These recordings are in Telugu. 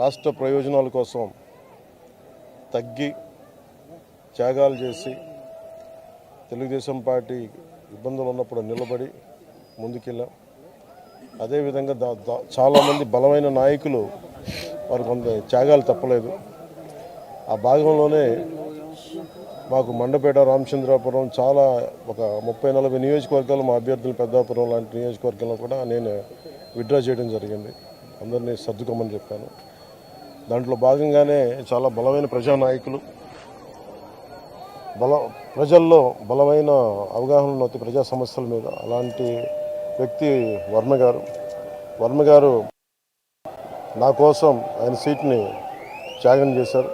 రాష్ట్ర ప్రయోజనాల కోసం తగ్గి త్యాగాలు చేసి తెలుగుదేశం పార్టీ ఇబ్బందులు ఉన్నప్పుడు నిలబడి ముందుకెళ్ళాం. అదేవిధంగా దా దా చాలామంది బలమైన నాయకులు వారు కొంత త్యాగాలు తప్పలేదు. ఆ భాగంలోనే మాకు మండపేట రామచంద్రాపురం చాలా ఒక ముప్పై నలభై నియోజకవర్గాలు మా అభ్యర్థులు పెద్దాపురం లాంటి నియోజకవర్గంలో కూడా నేను విత్డ్రా చేయడం జరిగింది. అందరినీ సర్దుకోమని చెప్పాను. దాంట్లో భాగంగానే చాలా బలమైన ప్రజానాయకులు. బల ప్రజల్లో బలమైన అవగాహన ఉన్నది ప్రజా సమస్యల మీద అలాంటి వ్యక్తి వర్మ గారు. వర్మ గారు నా కోసం ఆయన సీట్ని త్యాగం చేశారు.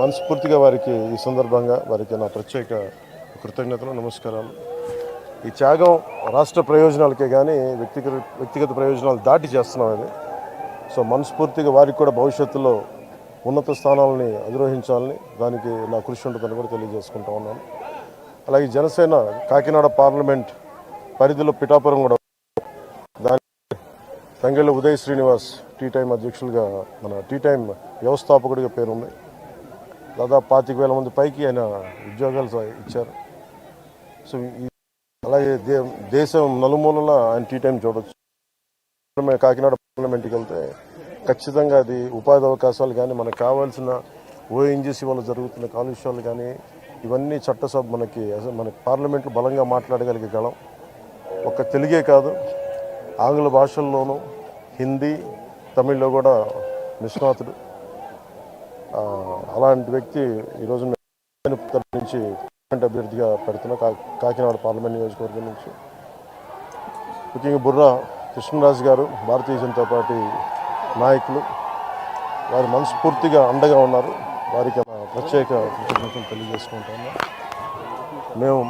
మనస్ఫూర్తిగా వారికి ఈ సందర్భంగా వారికి నా ప్రత్యేక కృతజ్ఞతలు నమస్కారాలు. ఈ త్యాగం రాష్ట్ర ప్రయోజనాలకే కానీ వ్యక్తిగత వ్యక్తిగత ప్రయోజనాలు దాటి చేస్తున్నాం అది. సో మనస్ఫూర్తిగా వారికి కూడా భవిష్యత్తులో ఉన్నత స్థానాలని అధిరోహించాలని దానికి నా కృషి ఉంటుందని కూడా తెలియజేసుకుంటా ఉన్నాను. అలాగే జనసేన కాకినాడ పార్లమెంట్ పరిధిలో పిఠాపురం కూడా దాని తంగెళ్ళ ఉదయ్ శ్రీనివాస్ టీ టైం అధ్యక్షులుగా మన టీ టైం వ్యవస్థాపకుడిగా పేరుంది. దాదాపు పాతిక వేల మంది పైకి ఆయన ఉద్యోగాలు ఇచ్చారు. సో ఈ అలాగే దే దేశం నలుమూలలా ఆయన టీ టైం చూడొచ్చు. మేము కాకినాడ పార్లమెంట్కి వెళ్తే ఖచ్చితంగా అది ఉపాధి అవకాశాలు కానీ మనకు కావాల్సిన ఓఎన్జీసీ వల్ల జరుగుతున్న కాలుష్యాలు కానీ ఇవన్నీ చట్టసభ మనకి అసలు మనకి పార్లమెంట్లో బలంగా మాట్లాడగలిగేగలం ఒక్క తెలుగే కాదు ఆంగ్ల భాషల్లోనూ హిందీ తమిళ్ళో కూడా నిష్ణాతుడు. అలాంటి వ్యక్తి ఈరోజు నుంచి పార్లమెంట్ అభ్యర్థిగా పెడుతున్నా కా కాకినాడ పార్లమెంట్ నియోజకవర్గం నుంచి. ముఖ్యంగా బుర్రా కృష్ణరాజు గారు భారతీయ జనతా పార్టీ నాయకులు వారు మనస్ఫూర్తిగా అండగా ఉన్నారు. వారికి ప్రత్యేక కృతజ్ఞతలు తెలియజేసుకుంటాము మేము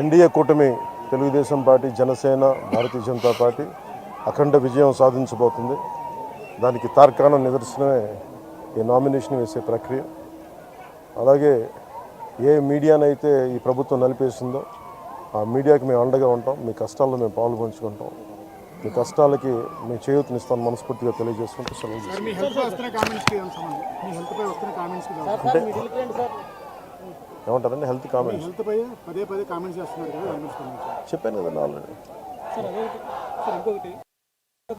ఎన్డీఏ కూటమి తెలుగుదేశం పార్టీ జనసేన భారతీయ జనతా పార్టీ అఖండ విజయం సాధించబోతుంది. దానికి తార్కాణ నిదర్శనమే ఈ నామినేషన్ వేసే ప్రక్రియ. అలాగే ఏ మీడియానైతే ఈ ప్రభుత్వం నలిపేసిందో ఆ మీడియాకి మేము అండగా ఉంటాం. మీ కష్టాల్లో మేము పాల్గొంచుకుంటాం మీ కష్టాలకి మేము చేయూతనిస్తాను మనస్ఫూర్తిగా తెలియజేసుకుంటూ సెలవు తీసుకుంటాం. సార్ మీ హెల్త్ పై వస్తున్న కామెంట్స్కి ఏం సంబంధం మీ హెల్త్ పై వస్తున్న కామెంట్స్కి ఏమంటారండి? హెల్త్ మీ కామెంట్స్. చెప్పాను కదండి ఆల్రెడీ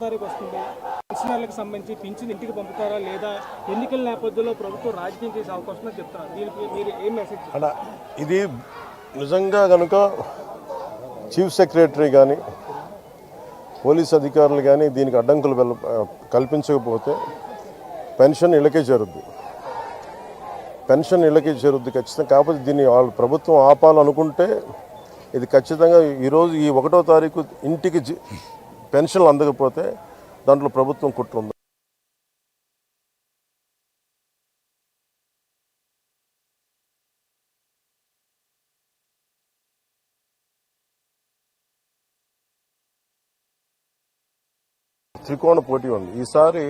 తారీఖు వస్తుంది. పెన్షనర్లకు సంబంధించి పింఛన్ ఇంటికి పంపుతారా లేదా? ఎన్నికల నేపథ్యంలో ప్రభుత్వం రాజకీయం చేసే అవకాశం చెప్తున్నారు. దీనికి మీరు ఏం మెసేజ్ ఇది నిజంగా కనుక చీఫ్ సెక్రటరీ కానీ పోలీస్ అధికారులు కానీ దీనికి అడ్డంకులు కల్పించకపోతే పెన్షన్ ఇళ్ళకే చేరుద్ది. పెన్షన్ ఇళ్ళకే చేరుద్ది ఖచ్చితంగా. కాకపోతే దీన్ని వాళ్ళు ప్రభుత్వం ఆపాలనుకుంటే ఇది ఖచ్చితంగా ఈరోజు ఈ ఒకటో తారీఖు ఇంటికి పెన్షన్లు అందకపోతే దాంట్లో ప్రభుత్వం కుట్ర ఉంది? త్రికోణ పోటీ ఉంది. ఈసారి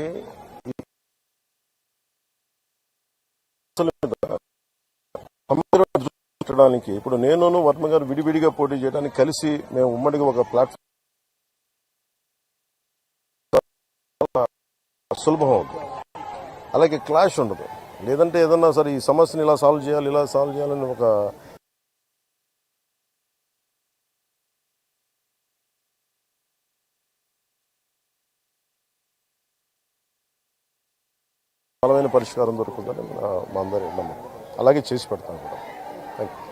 పెట్టడానికి ఇప్పుడు నేను వర్మ గారు విడివిడిగా పోటీ చేయడానికి కలిసి మేము ఉమ్మడిగా ఒక ప్లాట్ఫామ్ సులభం అవుతుంది. అలాగే క్లాష్ ఉండదు. లేదంటే ఏదన్నా సరే ఈ సమస్యని ఇలా సాల్వ్ చేయాలి ఇలా సాల్వ్ చేయాలని ఒక బలమైన పరిష్కారం దొరుకుతుందని మా అందరి నమ్మకం. అలాగే చేసి పెడతాం కూడా. Thank you